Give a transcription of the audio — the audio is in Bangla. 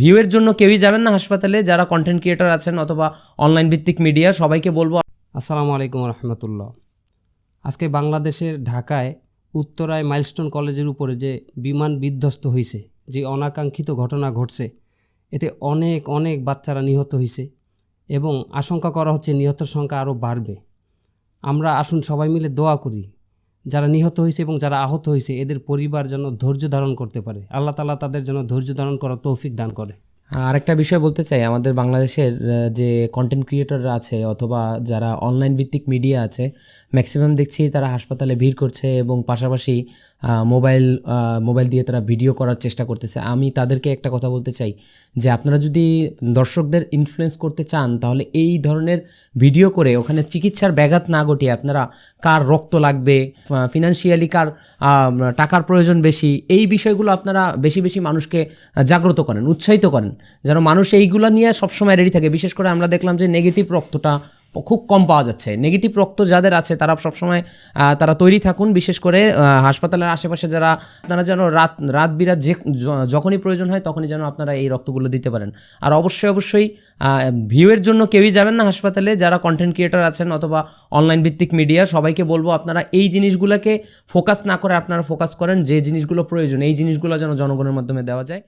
ভিউয়ের জন্য কেউই যাবেন না হাসপাতালে, যারা কন্টেন্ট ক্রিয়েটার আছেন অথবা অনলাইন ভিত্তিক মিডিয়া সবাইকে বলব আসসালামু আলাইকুম রহমতুল্লাহ। আজকে বাংলাদেশের ঢাকায় উত্তরায় মাইলস্টোন কলেজের উপরে যে বিমান বিধ্বস্ত হয়েছে যে অনাকাঙ্ক্ষিত ঘটনা ঘটছে, এতে অনেক অনেক বাচ্চারা নিহত হয়েছে এবং আশঙ্কা করা হচ্ছে নিহতের সংখ্যা আরও বাড়বে। আমরা আসুন সবাই মিলে দোয়া করি যারা নিহত হয়েছে এবং যারা আহত হয়েছে, এদের পরিবার যেন ধৈর্য ধারণ করতে পারে। আল্লাহ তালা তাদের যেন ধৈর্য ধারণ করার তৌফিক দান করে। আরেকটা বিষয় বলতে চাই, আমাদের বাংলাদেশের যে কন্টেন্ট ক্রিয়েটররা আছে অথবা যারা অনলাইন ভিত্তিক মিডিয়া আছে ম্যাক্সিমাম দেখছি তারা হাসপাতালে ভিড় করছে এবং পাশাপাশি মোবাইল মোবাইল দিয়ে তারা ভিডিও করার চেষ্টা করতেছে। আমি তাদেরকে একটা কথা বলতে চাই যে, আপনারা যদি দর্শকদের ইনফ্লুয়েন্স করতে চান, তাহলে এই ধরনের ভিডিও করে ওখানে চিকিৎসার ব্যাঘাত না ঘটিয়ে আপনারা কার রক্ত লাগবে ফিনান্সিয়ালি কার টাকার প্রয়োজন বেশি, এই বিষয়গুলো আপনারা বেশি বেশি মানুষকে জাগ্রত করেন, উৎসাহিত করেন। যেন মানুষ এইগুলো নিয়ে সবসময় রেডি থাকে। বিশেষ করে আমরা দেখলাম যে নেগেটিভ রক্তটা খুব কম পাওয়া যাচ্ছে। নেগেটিভ রক্ত যাদের আছে, তারা সবসময় তারা তৈরি থাকুন। বিশেষ করে হাসপাতালের আশেপাশে যারা, আপনারা যেন রাত রাত বিরাত যে যখনই প্রয়োজন হয়, তখনই যেন আপনারা এই রক্তগুলো দিতে পারেন। আর অবশ্যই অবশ্যই ভিউয়ের জন্য কেউই যাবেন না হাসপাতালে। যারা কন্টেন্ট ক্রিয়েটার আছেন অথবা অনলাইন ভিত্তিক মিডিয়া সবাইকে বলব আপনারা এই জিনিসগুলোকে ফোকাস না করে আপনারা ফোকাস করেন। যে জিনিসগুলো প্রয়োজন, এই জিনিসগুলো যেন জনগণের মাধ্যমে দেওয়া যায়।